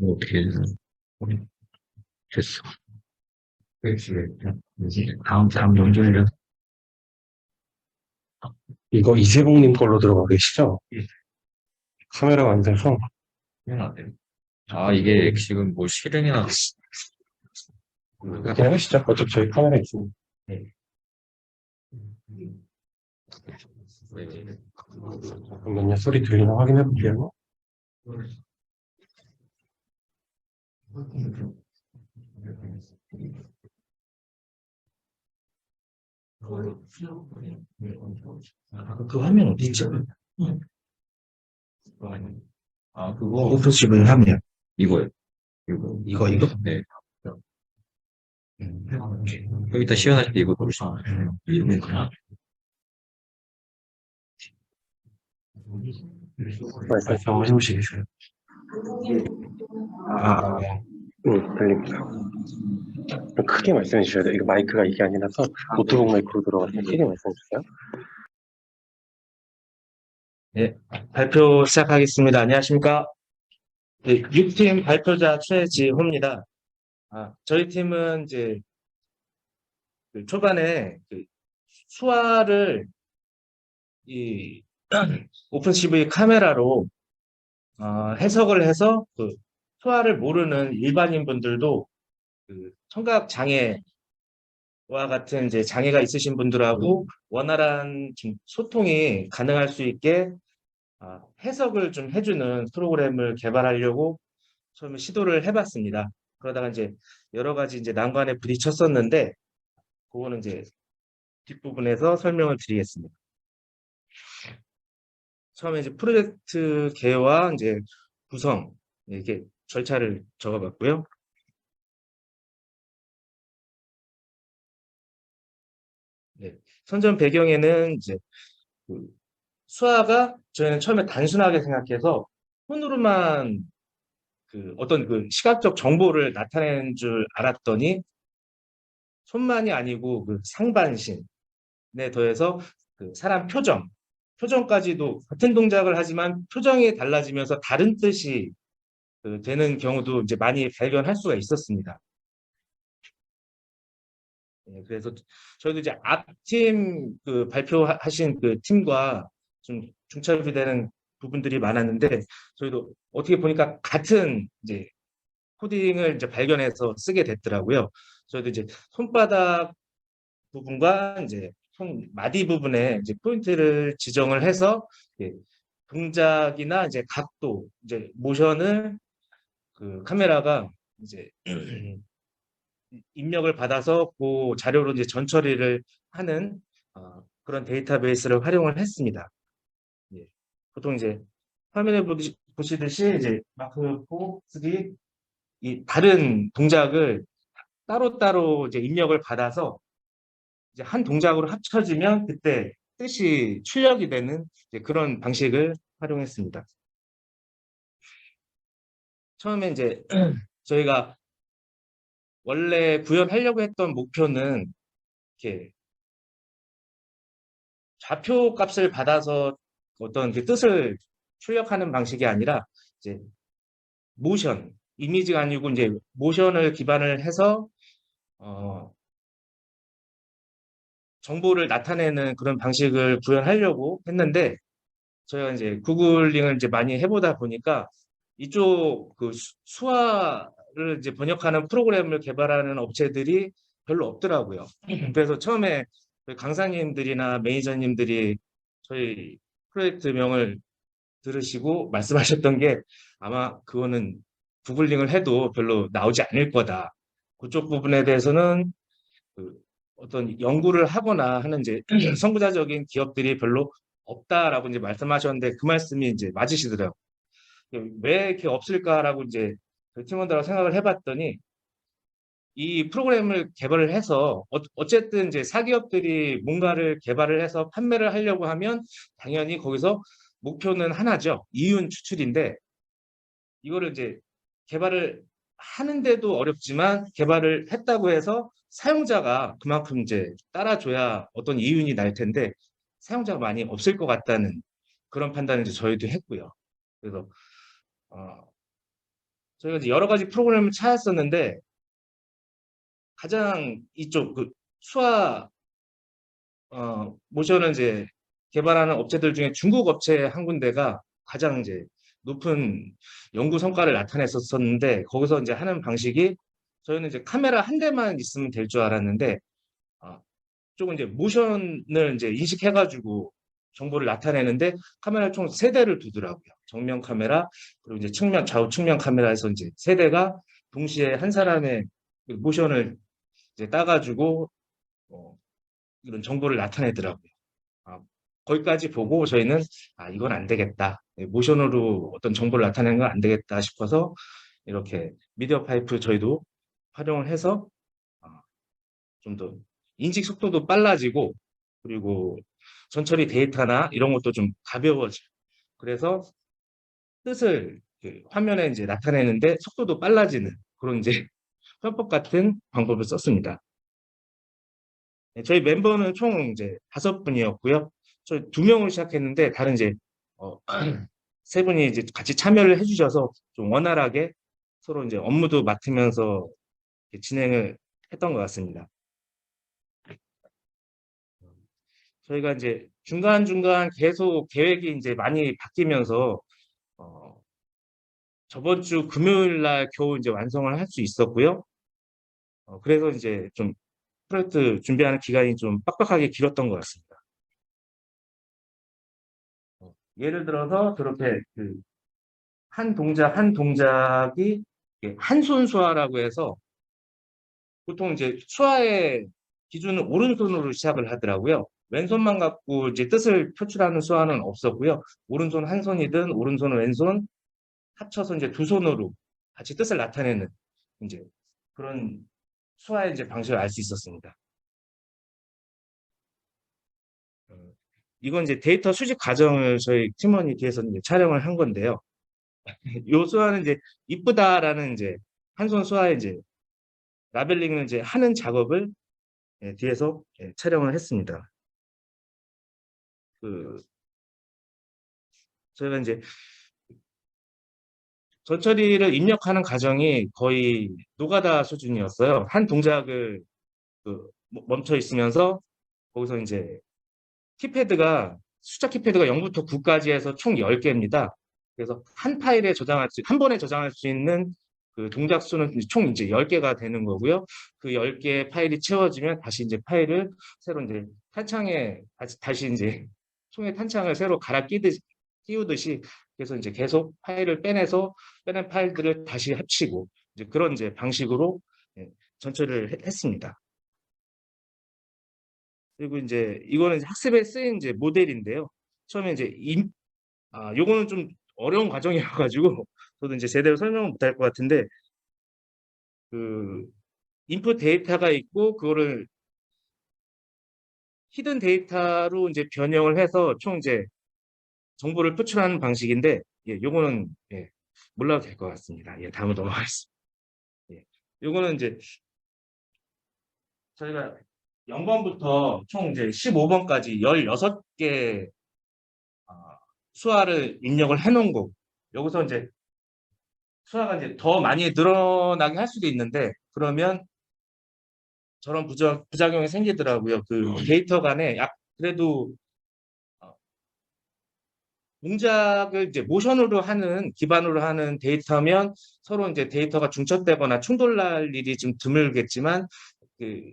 뭐 어떻게 해서 됐어. 그렇지. 다음 다음 연주를 이거 이세봉님 걸로 들어가 계시죠? 예. 카메라가 안 돼서 아 이게 지금 뭐 실행이나 그냥 하시죠. 어차피 저희 카메라 있으니까. 잠깐만요. 소리 들리나 확인해 볼게요. 그 화면 어디 있죠? 아 그거 오픈십을 하면 이거요. 이거. 이거 이거? 네. 여기다 시연할 때 이거 누르시면 말씀 한번 해보시겠어요? 아, 응, 들립니다. 좀 크게 말씀해 주셔야 돼요. 이거 마이크가 이게 아니라서 노트북 마이크로 들어가서 크게 말씀해 주세요. 발표 시작하겠습니다. 안녕하십니까? 네, 6팀 발표자 최지호입니다. 아, 저희 팀은 이제 그 초반에 그 수화를 이 오픈 CV 카메라로 어, 해석을 해서 그 수화를 모르는 일반인 분들도 그 청각 장애와 같은 이제 장애가 있으신 분들하고 원활한 좀 소통이 가능할 수 있게 아, 해석을 좀 해주는 프로그램을 개발하려고 처음에 시도를 해봤습니다. 그러다가 이제 여러 가지 이제 난관에 부딪혔었는데, 그거는 이제 뒷부분에서 설명을 드리겠습니다. 처음에 이제 프로젝트 개요와 이제 구성, 이렇게 절차를 적어봤고요. 네, 선전 배경에는 이제 그 수화가 저희는 처음에 단순하게 생각해서 손으로만 그 어떤 그 시각적 정보를 나타내는 줄 알았더니 손만이 아니고 그 상반신에 더해서 그 사람 표정, 표정까지도 같은 동작을 하지만 표정이 달라지면서 다른 뜻이 그 되는 경우도 이제 많이 발견할 수가 있었습니다. 예, 그래서 저희도 이제 앞팀 그 발표하신 그 팀과 좀 중첩이 되는 부분들이 많았는데 저희도 어떻게 보니까 같은 이제 코딩을 이제 발견해서 쓰게 됐더라고요. 저희도 이제 손바닥 부분과 이제 손 마디 부분에 이제 포인트를 지정을 해서 예, 동작이나 이제 각도, 이제 모션을 그 카메라가 이제 입력을 받아서 그 자료로 이제 전처리를 하는 어, 그런 데이터베이스를 활용을 했습니다. 예. 보통 이제 화면에 보시, 보시듯이 이제 마크 4, 3, 이 다른 동작을 따로따로 이제 입력을 받아서 이제 한 동작으로 합쳐지면 그때 뜻이 출력이 되는 그런 방식을 활용했습니다. 처음에 이제 저희가 원래 구현하려고 했던 목표는 이렇게 좌표 값을 받아서 어떤 그 뜻을 출력하는 방식이 아니라 이제 모션, 이미지가 아니고 이제 모션을 기반을 해서 어, 정보를 나타내는 그런 방식을 구현하려고 했는데 저희가 이제 구글링을 이제 많이 해보다 보니까 이쪽 그 수- 수화를 이제 번역하는 프로그램을 개발하는 업체들이 별로 없더라고요. 그래서 처음에 강사님들이나 매니저님들이 저희 프로젝트명을 들으시고 말씀하셨던 게 아마 그거는 구글링을 해도 별로 나오지 않을 거다. 그쪽 부분에 대해서는 그 어떤 연구를 하거나 하는 이제 선구자적인 기업들이 별로 없다라고 이제 말씀하셨는데 그 말씀이 이제 맞으시더라고요. 왜 이렇게 없을까라고 이제 그 팀원들하고 생각을 해봤더니 이 프로그램을 개발을 해서 어- 어쨌든 이제 사기업들이 뭔가를 개발을 해서 판매를 하려고 하면 당연히 거기서 목표는 하나죠. 이윤 추출인데 이거를 이제 개발을 하는데도 어렵지만 개발을 했다고 해서 사용자가 그만큼 이제 따라줘야 어떤 이윤이 날 텐데 사용자가 많이 없을 것 같다는 그런 판단을 이제 저희도 했고요. 그래서 어, 저희가 이제 여러 가지 프로그램을 찾았었는데 가장 이쪽 그 수화 어, 모션을 이제 개발하는 업체들 중에 중국 업체 한 군데가 가장 이제 높은 연구 성과를 나타냈었었는데 거기서 이제 하는 방식이 저희는 이제 카메라 한 대만 있으면 될 줄 알았는데 아, 조금 이제 모션을 이제 인식해가지고 정보를 나타내는데 카메라 총 세 대를 두더라고요. 정면 카메라 그리고 이제 측면 좌우 측면 카메라에서 이제 세 대가 동시에 한 사람의 그 모션을 이제 따가지고 어, 이런 정보를 나타내더라고요. 아, 거기까지 보고 저희는 아 이건 안 되겠다. 예, 모션으로 어떤 정보를 나타내는 건 안 되겠다 싶어서 이렇게 미디어 파이프 저희도 활용을 해서 아, 좀더 인식 속도도 빨라지고 그리고 전처리 데이터나 이런 것도 좀 가벼워져. 그래서 뜻을 그 화면에 이제 나타내는데 속도도 빨라지는 그런 이제 편법 같은 방법을 썼습니다. 네, 저희 멤버는 총 이제 다섯 분이었고요. 저희 두 명을 시작했는데 다른 이제 어, 세 분이 이제 같이 참여를 해주셔서 좀 원활하게 서로 이제 업무도 맡으면서 진행을 했던 것 같습니다. 저희가 이제 중간중간 계속 계획이 이제 많이 바뀌면서 어, 저번 주 금요일 날 겨우 이제 완성을 할 수 있었고요. 어, 그래서 이제 좀 프로젝트 준비하는 기간이 좀 빡빡하게 길었던 것 같습니다. 어, 예를 들어서 저렇게 그 한 동작 한 동작이 한 손 수화라고 해서 보통 이제 수화의 기준은 오른손으로 시작을 하더라고요. 왼손만 갖고 이제 뜻을 표출하는 수화는 없었고요. 오른손 한 손이든 오른손 왼손 합쳐서 이제 두 손으로 같이 뜻을 나타내는 이제 그런 수화의 이제 방식을 알 수 있었습니다. 어, 이건 이제 데이터 수집 과정을 저희 팀원이 뒤에서 이제 촬영을 한 건데요. 요 수화는 이제 이쁘다라는 이제 한손 수화의 이제 라벨링을 이제 하는 작업을 예, 뒤에서 예, 촬영을 했습니다. 그 저희가 이제 전처리를 입력하는 과정이 거의 노가다 수준이었어요. 한 동작을 그 멈춰 있으면서 거기서 이제 키패드가 숫자 키패드가 0부터 9까지 해서 총 10개입니다. 그래서 한 파일에 저장할 수, 한 번에 저장할 수 있는 그 동작 수는 총 이제 10개가 되는 거고요. 그 10개 파일이 채워지면 다시 이제 파일을 새로 이제 탄창에 다시, 이제 총의 탄창을 새로 갈아 끼듯이 띄우듯이 그래서 이제 계속 파일을 빼내서 빼낸 파일들을 다시 합치고 이제 그런 이제 방식으로 예, 했- 했습니다. 그리고 이제 이거는 학습에 쓰인 이제 모델인데요. 처음에 이제 임, 아, 요거는 좀 어려운 과정이어가지고 저도 이제 제대로 설명을 못할 것 같은데 그 인풋 데이터가 있고 그거를 히든 데이터로 이제 변형을 해서 총 이제 정보를 표출하는 방식인데 예, 요거는 예, 몰라도 될 것 같습니다. 예, 다음으로 넘어가겠습니다. 예, 요거는 이제 저희가 0번부터 총 이제 15번까지 16개 아, 수화를 입력을 해 놓은 거고 여기서 이제 수화가 이제 더 많이 늘어나게 할 수도 있는데 그러면 저런 부작, 부작용이 생기더라고요. 그 데이터 간에 약 그래도 어, 동작을 이제 모션으로 하는 기반으로 하는 데이터면 서로 이제 데이터가 중첩되거나 충돌날 일이 좀 드물겠지만 그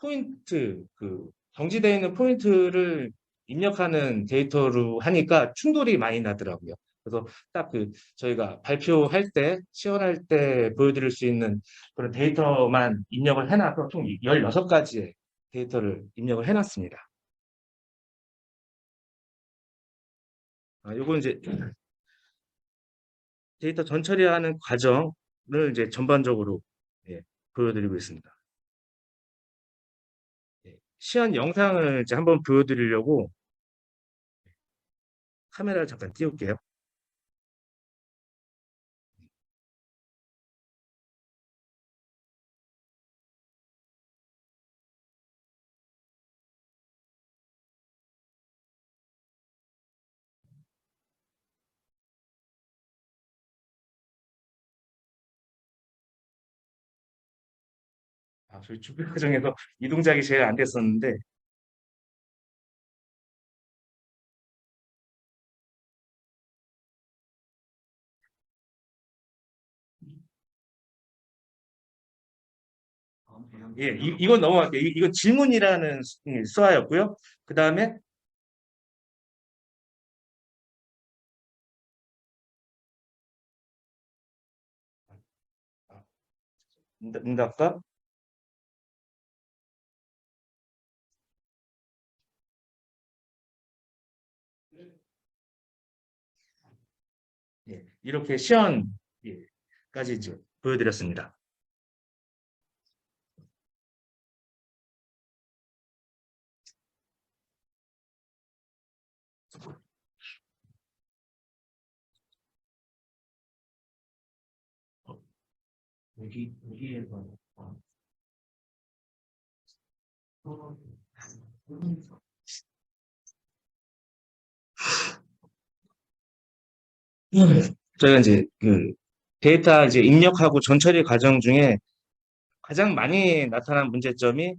포인트 그 정지되어 있는 포인트를 입력하는 데이터로 하니까 충돌이 많이 나더라고요. 그래서 딱 그 저희가 발표할 때 시연할 때 보여드릴 수 있는 그런 데이터만 입력을 해놔서 총 16가지의 데이터를 입력을 해놨습니다. 아, 요건 이제 데이터 전 처리하는 과정을 이제 전반적으로 예, 보여드리고 있습니다. 예, 시연 영상을 이제 한번 보여드리려고 카메라를 잠깐 띄울게요. 저희 준비 과정에서 이 동작이 제일 안 됐었는데 예, 이, 이건 넘어갈게요. 이, 이건 질문이라는 수- 예, 수화였고요. 그 다음에 응답- 응답과 이렇게 시연까지 이제 보여드렸습니다. 여기 여기에서 어. 저희가 이제 그 데이터 이제 입력하고 전처리 과정 중에 가장 많이 나타난 문제점이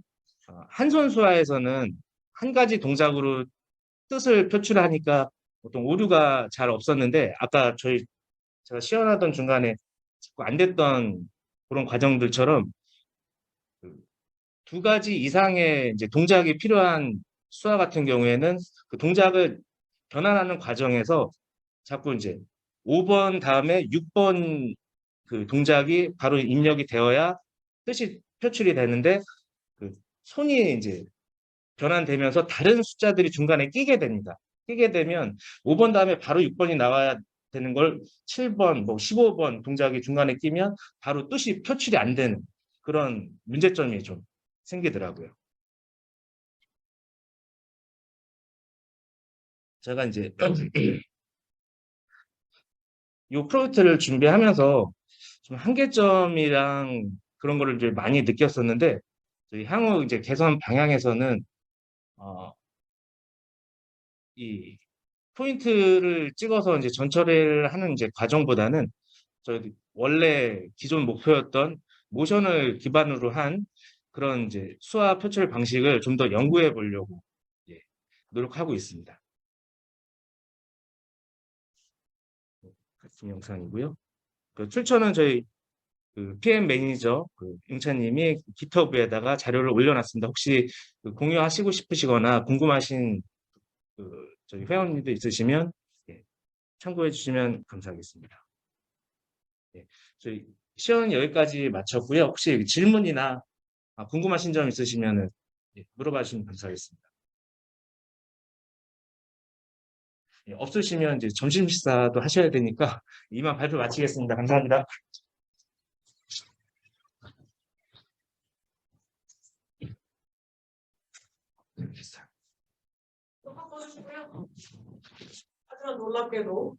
어, 한 선수화에서는 한 가지 동작으로 뜻을 표출하니까 보통 오류가 잘 없었는데 아까 저희 제가 시연하던 중간에 자꾸 안 됐던 그런 과정들처럼 그두 가지 이상의 이제 동작이 필요한 수화 같은 경우에는 그 동작을 변환하는 과정에서 자꾸 이제 5번 다음에 6번 그 동작이 바로 입력이 되어야 뜻이 표출이 되는데 그 손이 이제 변환되면서 다른 숫자들이 중간에 끼게 됩니다. 끼게 되면 5번 다음에 바로 6번이 나와야 되는 걸 7번, 뭐 15번 동작이 중간에 끼면 바로 뜻이 표출이 안 되는 그런 문제점이 좀 생기더라고요. 제가 이제 이 프로젝트를 준비하면서 좀 한계점이랑 그런 거를 이제 많이 느꼈었는데 저희 향후 이제 개선 방향에서는 어, 이 포인트를 찍어서 이제 전처리를 하는 이제 과정보다는 저희 원래 기존 목표였던 모션을 기반으로 한 그런 이제 수화 표출 방식을 좀 더 연구해 보려고 예, 노력하고 있습니다. 같은 영상이고요. 그 출처는 저희 그 PM 매니저 그 용찬님이 기터브에다가 자료를 올려놨습니다. 혹시 그 공유하시고 싶으시거나 궁금하신 그 저희 회원님도 있으시면 예, 참고해 주시면 감사하겠습니다. 예, 저희 시연 여기까지 마쳤고요. 혹시 질문이나 아, 궁금하신 점 있으시면 예, 물어봐 주시면 감사하겠습니다. 없으시면 이제 점심 식사도 하셔야 되니까 이만 발표 마치겠습니다. 감사합니다. 하지만 놀랍게도